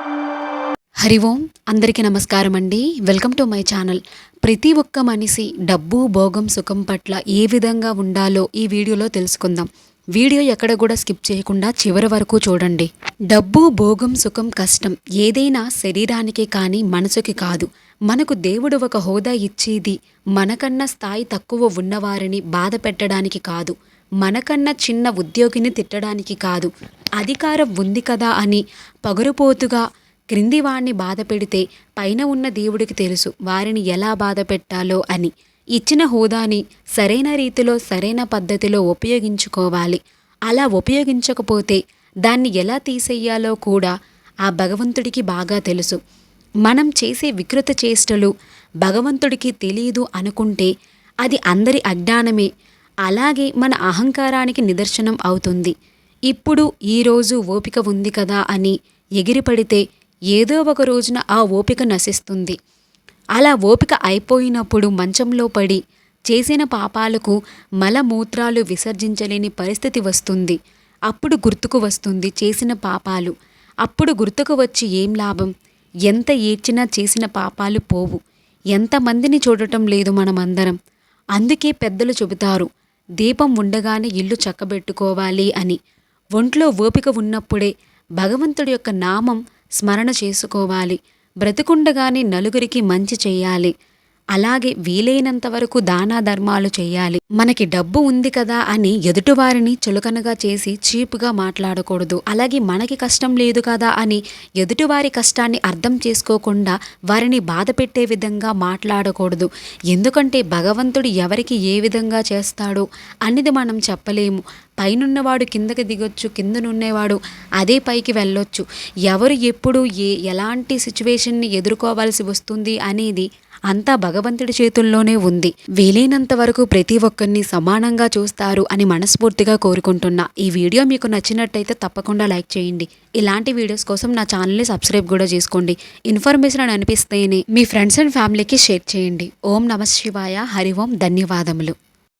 హరి ఓం అందరికీ నమస్కారం అండి. Welcome to my channel. ప్రతి ఒక్క మనిషి డబ్బు భోగం సుఖం పట్ల ఏ విధంగా ఉండాలో ఈ వీడియోలో తెలుసుకుందాం. వీడియో ఎక్కడ కూడా స్కిప్ చేయకుండా చివరి వరకు చూడండి. డబ్బు భోగం సుఖం కష్టం ఏదైనా శరీరానికి కానీ మనసుకి కాదు. మనకు దేవుడు ఒక హోదా ఇచ్చేది మనకన్నా స్థాయి తక్కువ ఉన్నవారిని బాధ పెట్టడానికి కాదు. మనకన్నా చిన్న ఉద్యోగిని తిట్టడానికి కాదు. అధికారం ఉంది కదా అని పగరుపోతుగా క్రింది వాణ్ణి బాధ పెడితే పైన ఉన్న దేవుడికి తెలుసు వారిని ఎలా బాధ పెట్టాలో అని. ఇచ్చిన హోదాని సరైన రీతిలో సరైన పద్ధతిలో ఉపయోగించుకోవాలి. అలా ఉపయోగించకపోతే దాన్ని ఎలా తీసేయాలో కూడా ఆ భగవంతుడికి బాగా తెలుసు. మనం చేసే వికృత చేష్టలు భగవంతుడికి తెలియదు అనుకుంటే అది అందరి అజ్ఞానమే. అలాగే మన అహంకారానికి నిదర్శనం అవుతుంది. ఇప్పుడు ఈరోజు ఓపిక ఉంది కదా అని ఎగిరిపడితే ఏదో ఒక రోజున ఆ ఓపిక నశిస్తుంది. అలా ఓపిక అయిపోయినప్పుడు మంచంలో పడి చేసిన పాపాలకు మలమూత్రాలు విసర్జించలేని పరిస్థితి వస్తుంది. అప్పుడు గుర్తుకు వస్తుంది చేసిన పాపాలు. అప్పుడు గుర్తుకు వచ్చి ఏం లాభం? ఎంత ఏడ్చినా చేసిన పాపాలు పోవు. ఎంతమందిని చూడటం లేదు మనమందరం. అందుకే పెద్దలు చెబుతారు దీపం ఉండగానే ఇల్లు చక్కబెట్టుకోవాలి అని. ఒంట్లో ఓపిక ఉన్నప్పుడే భగవంతుడి యొక్క నామం స్మరణ చేసుకోవాలి. బ్రతికుండగానే నలుగురికి మంచి చేయాలి. అలాగే వీలైనంత వరకు దానా ధర్మాలు చేయాలి. మనకి డబ్బు ఉంది కదా అని ఎదుటివారిని చులకనగా చేసి చీపుగా మాట్లాడకూడదు. అలాగే మనకి కష్టం లేదు కదా అని ఎదుటివారి కష్టాన్ని అర్థం చేసుకోకుండా వారిని బాధ పెట్టే విధంగా మాట్లాడకూడదు. ఎందుకంటే భగవంతుడు ఎవరికి ఏ విధంగా చేస్తాడో అనేది మనం చెప్పలేము. పైనున్నవాడు కిందకి దిగొచ్చు కిందనున్నేవాడు అదే పైకి వెళ్ళొచ్చు. ఎవరు ఎప్పుడు ఏ ఎలాంటి సిచ్యువేషన్ని ఎదుర్కోవాల్సి వస్తుంది అనేది అంతా భగవంతుడి చేతుల్లోనే ఉంది. వీలైనంత వరకు ప్రతి ఒక్కరిని సమానంగా చూస్తారు అని మనస్ఫూర్తిగా కోరుకుంటున్నా. ఈ వీడియో మీకు నచ్చినట్టయితే తప్పకుండా లైక్ చేయండి. ఇలాంటి వీడియోస్ కోసం నా ఛానల్ని సబ్స్క్రైబ్ కూడా చేసుకోండి. ఇన్ఫర్మేషన్ అని అనిపిస్తేనే మీ ఫ్రెండ్స్ అండ్ ఫ్యామిలీకి షేర్ చేయండి. ఓం నమ శివాయ. హరి ఓం. ధన్యవాదములు.